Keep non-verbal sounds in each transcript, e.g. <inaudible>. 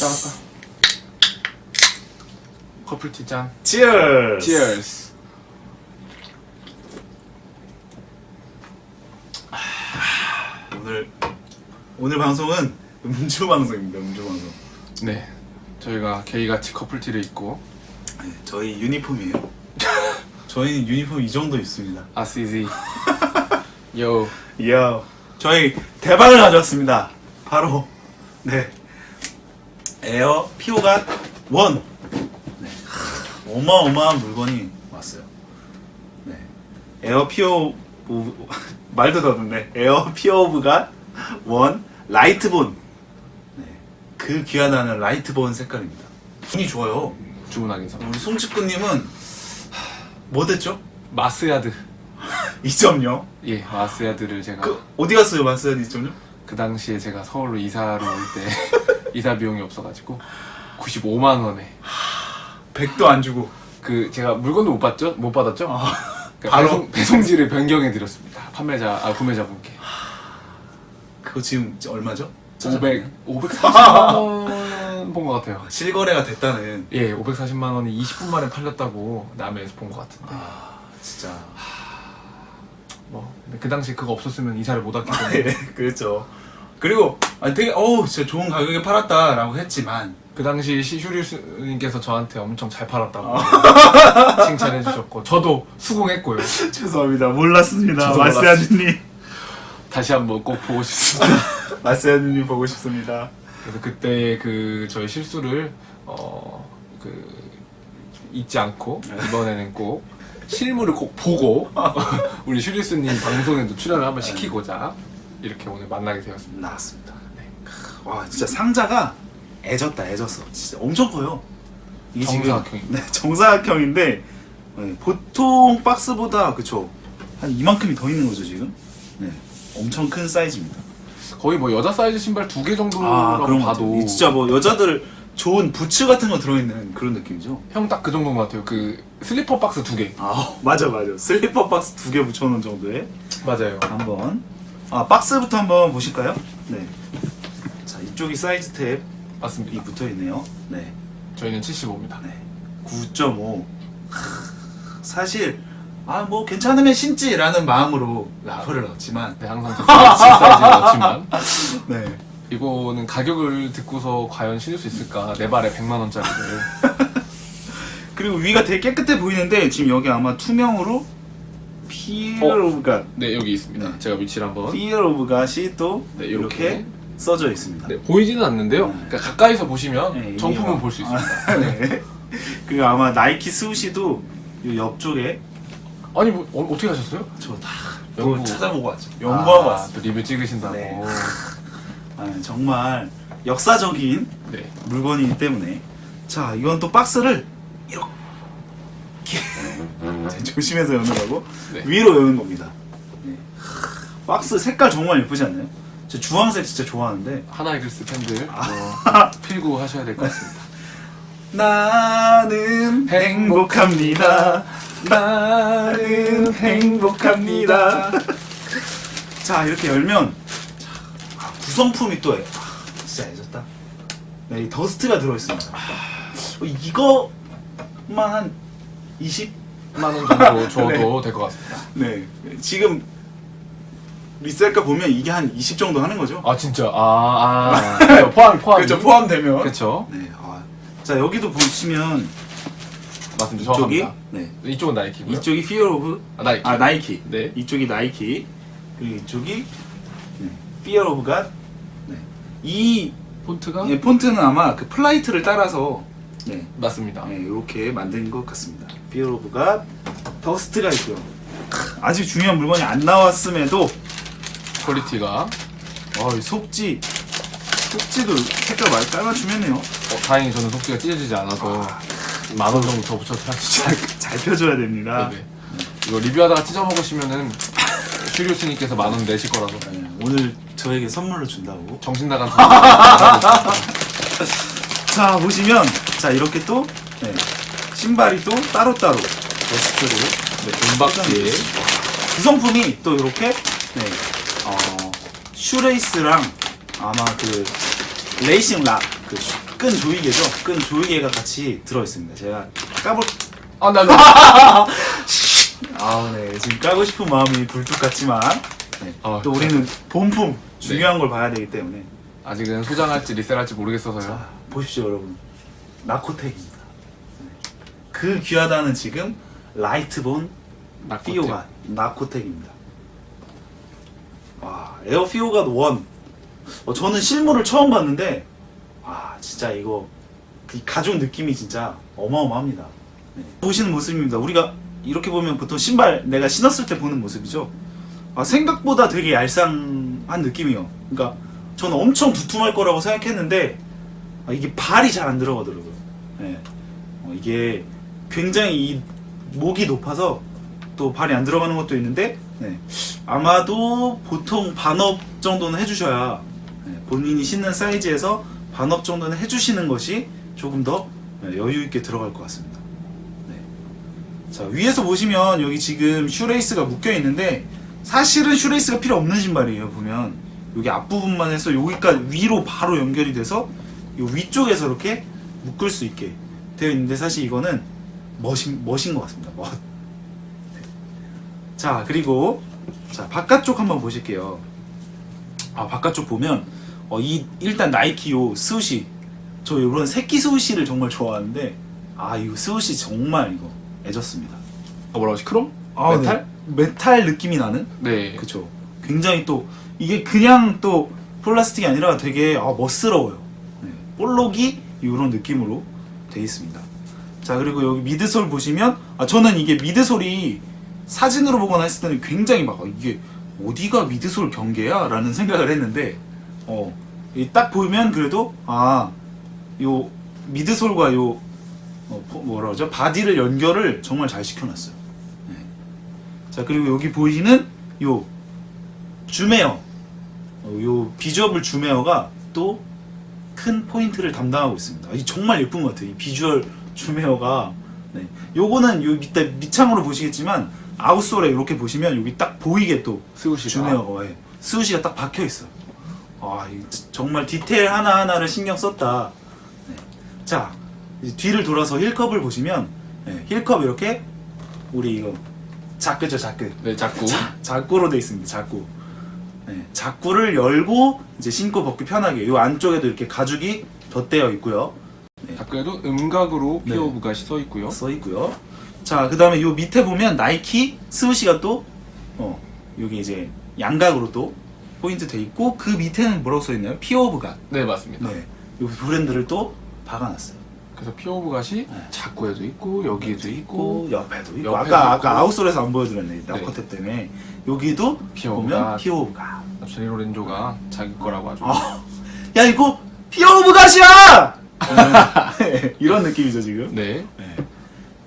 짠할까? 커플티 짠. 치얼스. Cheers. 오늘 오늘 방송은 음주 방송입니다. 음주 방송. 네. 저희가 게이같이 커플티를 입고 네, 저희 유니폼이에요. <laughs> 저희는 유니폼 이 정도 있습니다. 아시지. 요. 이야, 저희 대박을 가져왔습니다. 바로 네 에어 피오가 원. 네. 하, 어마어마한 물건이 왔어요. 네, 에어 피오 오브, <laughs> 말도 더듬네. 에어 피오브가 원 라이트본. 네, 그 귀하다는 라이트본 색깔입니다. 분이 좋아요. 주문하긴 선. 우리 송치구님은 뭐 됐죠? 마스야드. <laughs> 2.0. 예, 마스야드를 제가 그 어디 갔어요, 마스야 2.0? 그 당시에 제가 서울로 이사를 올때 <laughs> 이사 비용이 없어가지고 95만 원에 100도 안 주고. 그 제가 물건도 못 받죠? 못 받았죠? 그러니까 바로? 배송, 배송지를 변경해 드렸습니다. 판매자 아 구매자분께 그거 지금 얼마죠? 500 540만 원 본 것 같아요. 실거래가 됐다는. 예, 540만 원이 20분 만에 팔렸다고 남해에서 본 것 같은데. 아 진짜. 뭐 근데 그 당시 그거 없었으면 이사를 못 왔기 아, 때문에 예, 그렇죠. 그리고 아 되게 어우 진짜 좋은 가격에 팔았다라고 했지만 그 당시 시슈리스님께서 저한테 엄청 잘 팔았다고 <laughs> 아. 칭찬해 주셨고 저도 수긍했고요. <laughs> 죄송합니다 몰랐습니다 저도 마스야드님 다시 한번 꼭 보고 싶습니다. <laughs> 마스야드님 보고 싶습니다. 그래서 그때 그 저희 실수를 어 그 잊지 않고 이번에는 꼭 실물을 꼭 보고 우리 슈리스님 방송에도 출연을 한번 시키고자 이렇게 오늘 만나게 되었습니다. 나왔습니다. 네. 크, 와 진짜 상자가 애졌다 애졌어. 진짜 엄청 커요. 지금- 정사각형입니다. 네 정사각형인데 네, 보통 박스보다 그쵸 한 이만큼이 더 있는 거죠 지금. 네 엄청 큰 사이즈입니다. 거의 뭐 여자 사이즈 신발 두 개 아 정도라고 그런 거 봐도 같아요. 진짜 뭐 여자들 좋은 부츠 같은 거 들어있는 그런 느낌이죠. 형 딱 그 정도인 것 같아요. 그 슬리퍼 박스 두 개. 아 <laughs> 맞아 맞아 슬리퍼 박스 두 개 붙여놓은 정도에 맞아요. 한번 아 박스부터 한번 보실까요? 네. 자 이쪽이 사이즈 탭이 맞습니다. 붙어 있네요. 네. 저희는 75입니다. 네. 9.5. 사실 아 뭐 괜찮으면 신지라는 마음으로 라프를 넣었지만 네, 항상 제 사이즈 사이즈를 넣지만 <laughs> 네. 이거는 가격을 듣고서 과연 신을 수 있을까? 네 발에 100만 원짜리를. <laughs> 그리고 위가 되게 깨끗해 보이는데 지금 여기 아마 투명으로 피어 오브 갓 네, 여기 있습니다. 네. 제가 위치를 한번. 피어 오브 갓이 또 네, 이렇게 이렇게. 써져 있습니다. 네, 보이지는 않는데요. 네. 그러니까 가까이서 보시면 네, 정품은 이게 볼수 아, 있습니다. 네. <laughs> 그리고 아마 나이키 스우시도 이 옆쪽에 아니 뭐 어, 떻게 하셨어요? 저다. 찾아보고 왔죠. 연구하고 아, 왔어요. 또 리뷰 찍으신다고. 네. 아, 정말 역사적인 네. 물건이기 때문에 자 이건 또 박스를 이렇게 자, <laughs> 조심해서 여느라고 네. 위로 여는 겁니다. 네. 박스 색깔 정말 예쁘지 않나요? 저 주황색 진짜 좋아하는데 하나이글스 팬들 아. 뭐 <laughs> 필구 하셔야 될 것 같습니다. 나는 행복합니다. 나는 행복합니다. 자 이렇게 열면 자, 아, 구성품이 또 아, 진짜 애졌다. 네, 이 더스트가 들어있습니다. 어, 이거만 한 20? 10만 원 정도 <laughs> 줘도 네. 될것 같습니다. 네 지금 리셀가 보면 이게 한 20 정도 하는 거죠? 아 진짜 아, 아 <laughs> 그렇죠. 포함 포함 그렇죠 포함되면. 그렇죠. 네. 아, 자 여기도 보시면 맞습니다. 이쪽이 정확합니다. 네 이쪽은 나이키고요. 이쪽이 Fear of 아, 나이키. 아 나이키. 네. 이쪽이 나이키. 그리고 이쪽이 네, Fear of God. 네. 이 폰트가 예, 폰트는 아마 그 플라이트를 따라서 네, 맞습니다. 네, 이렇게 만든 것 같습니다. Fear of God. 더스트가 있고요. 아직 중요한 물건이 안 나왔음에도 퀄리티가 어, 이 속지 속지도 색깔 많이 깔아주면요. 어, 다행히 저는 속지가 찢어지지 않아서 만 원 정도 더 붙여서 <laughs> 할수 있어요. 잘 펴줘야 됩니다. 네네. 이거 리뷰하다가 찢어 먹으시면은 슈리우스님께서 만 원 내실 거라서 네, 오늘 저에게 선물로 준다고. 정신 나간 돈. <laughs> 자 보시면 자 이렇게 또 네, 신발이 또 따로따로 더스트로 네, 은박지에 구성품이 또 이렇게 네, 어, 슈레이스랑 아마 그 레이싱 락그끈 조이개죠. 끈 조이개가 같이 들어 있습니다. 제가 까볼 아, 나, <laughs> 나. 아, 네. 지금 까고 싶은 마음이 굴뚝 같지만 네. 아, 또 우리는 본품 중요한 걸 봐야 되기 때문에 아직은 소장할지 리셀할지 모르겠어서요. 자, 보십시오, 여러분. 나코텍입니다. 네. 그 귀하다는 지금 라이트본 나코텍. 피오가 나코텍입니다. 와, 에어 피오가 원. 어, 저는 실물을 처음 봤는데 와, 진짜 이거 이 가죽 느낌이 진짜 어마어마합니다. 네. 보시는 모습입니다. 우리가 이렇게 보면 보통 신발 내가 신었을 때 보는 모습이죠. 아, 생각보다 되게 얄쌍한 느낌이에요. 그러니까 저는 엄청 두툼할 거라고 생각했는데 아, 이게 발이 잘 안 들어가더라고요. 네. 어, 이게 굉장히 이 목이 높아서 또 발이 안 들어가는 것도 있는데 네. 아마도 보통 반업 정도는 해주셔야 네, 본인이 신는 사이즈에서 반업 정도는 해주시는 것이 조금 더 네, 여유 있게 들어갈 것 같습니다. 네. 자 위에서 보시면 여기 지금 슈레이스가 묶여 있는데 사실은 슈레이스가 필요 없는 신발이에요. 보면 여기 앞부분만 해서 여기까지 위로 바로 연결이 돼서 이 위쪽에서 이렇게 묶을 수 있게 되어 있는데 사실 이거는 멋인 멋인 것 같습니다. 멋. 자 그리고 자 바깥쪽 한번 보실게요. 아 바깥쪽 보면 어, 이 일단 나이키 요 스우시 저 이런 새끼 스우시를 정말 좋아하는데 아 이거 스우시 정말 이거 애졌습니다. 아, 뭐라고 하지? 크롬? 아, 메탈? 네. 메탈 느낌이 나는 네. 그쵸. 굉장히 또 이게 그냥 또 플라스틱이 아니라 되게 아, 멋스러워요. 네. 볼록이 이런 느낌으로 돼 있습니다. 자 그리고 여기 미드솔 보시면 아 저는 이게 미드솔이 사진으로 보거나 했을 때는 굉장히 막 아, 이게 어디가 미드솔 경계야? 라는 생각을 했는데 어, 이딱 보면 그래도 아 요 미드솔과 요 어, 포- 뭐라 그러죠? 바디를 연결을 정말 잘 시켜놨어요. 네. 자 그리고 여기 보이는 요 주메어 어, 요 비주얼 주메어가 또 큰 포인트를 담당하고 있습니다. 이 정말 예쁜 것 같아요. 이 비주얼 주메어가 네. 요거는 요 밑에 밑창으로 보시겠지만 아웃솔에 이렇게 보시면 여기 딱 보이게 또 스우시가. 주메어가 예. 스우시가 딱 박혀 있어요. 아, 이 정말 디테일 하나 하나를 신경 썼다. 네. 자, 이제 뒤를 돌아서 힐컵을 보시면 예, 힐컵 이렇게 우리 이거 자크죠 자크. 네, 자꾸. 자, 자꾸로 돼 있습니다. 자꾸. 네, 자꾸를 열고 이제 신고 벗기 편하게. 이 안쪽에도 이렇게 가죽이 덧대어 있고요. 자꾸에도 음각으로 네. 피오브가 써 있고요. 써 있고요. 자, 그 다음에 요 밑에 보면 나이키 스우시가 또 어, 여기 이제 양각으로 또 포인트 돼 있고 그 밑에는 뭐라고 써 있나요? 피오브가. 네, 맞습니다. 네. 요 브랜드를 또 박아놨어요. 그래서 피오브갓이 네. 자꾸에도 있고 여기에도 있고 옆에도 있고 옆에도 아까 있고. 아까 아웃솔에서 안 보여드렸네 나코테 때문에 여기도 피오브가. 보면 피오브가 제리 로렌조가 자기 거라고 아주 아, 야 이거 피오브갓이야 네, <laughs> 이런 느낌이죠 지금 네 네.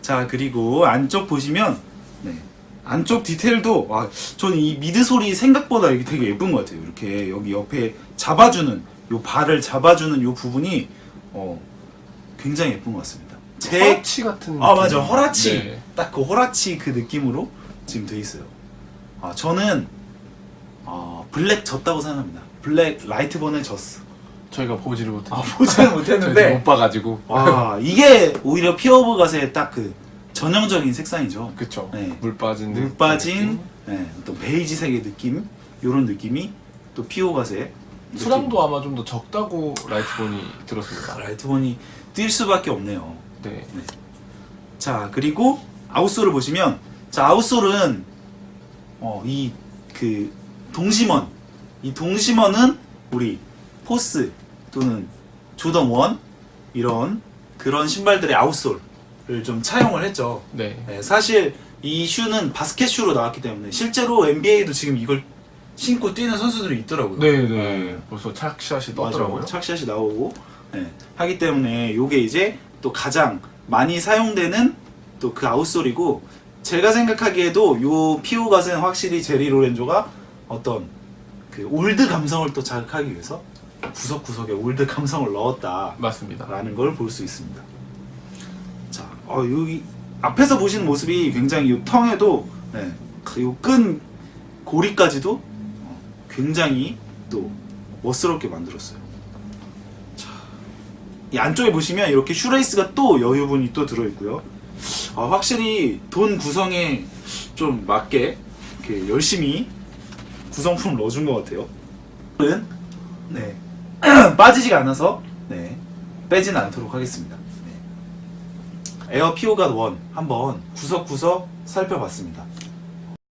자 그리고 안쪽 보시면 네. 안쪽 디테일도 와 저는 이 미드솔이 생각보다 이게 되게 예쁜 것 같아요 이렇게 여기 옆에 잡아주는 요 발을 잡아주는 요 부분이 어 굉장히 예쁜 것 같습니다. 제 허라치 같은 아 느낌. 맞아 허라치. 네. 딱 그 허라치 그 느낌으로 지금 돼 있어요. 아 저는 아 블랙 졌다고 생각합니다. 블랙 라이트본에 졌어 저희가 보지를 못했는데 아 보지는 못했는데. 못 봐가지고. 와 이게 오히려 피어브갓의 딱 그 전형적인 색상이죠. 그쵸. 네. 물 빠진 물 빠진 네, 어떤 베이지색의 느낌? 요런 느낌이 또 피오갓의 수량도 아마 좀 더 적다고 라이트본이 들었습니다. 라이트본이 뛸 수밖에 없네요 네자 그리고 아웃솔을 보시면 자 아웃솔은 어 이그 동심원 이 동심원은 우리 포스 또는 조던 원 이런 그런 신발들의 아웃솔을 좀 차용을 했죠. 네. 네, 사실 이 슈는 바스켓 슈로 나왔기 때문에 실제로 NBA도 지금 이걸 신고 뛰는 선수들이 있더라고요. 네 네 벌써 착샷이 맞아요. 떴더라고요 착샷이 나오고 네, 하기 때문에 요게 이제 또 가장 많이 사용되는 또 그 아웃솔이고 제가 생각하기에도 요 피오 갓은 확실히 제리 로렌조가 어떤 그 올드 감성을 또 자극하기 위해서 구석구석에 올드 감성을 넣었다라는 맞습니다 걸볼 수 있습니다. 자, 어, 여기 앞에서 보시는 모습이 굉장히 요 텅에도 네, 요끈 고리까지도 어, 굉장히 또 멋스럽게 만들었어요. 자, 이 안쪽에 보시면 이렇게 슈레이스가 또 여유분이 또 들어있고요. 아, 확실히 돈 구성에 좀 맞게 이렇게 열심히 구성품을 넣어준 것 같아요. 은 네. <clears throat> 빠지지가 않아서 네. 빼지는 않도록 하겠습니다. 네. 에어 피오가 원 한번 구석구석 살펴봤습니다.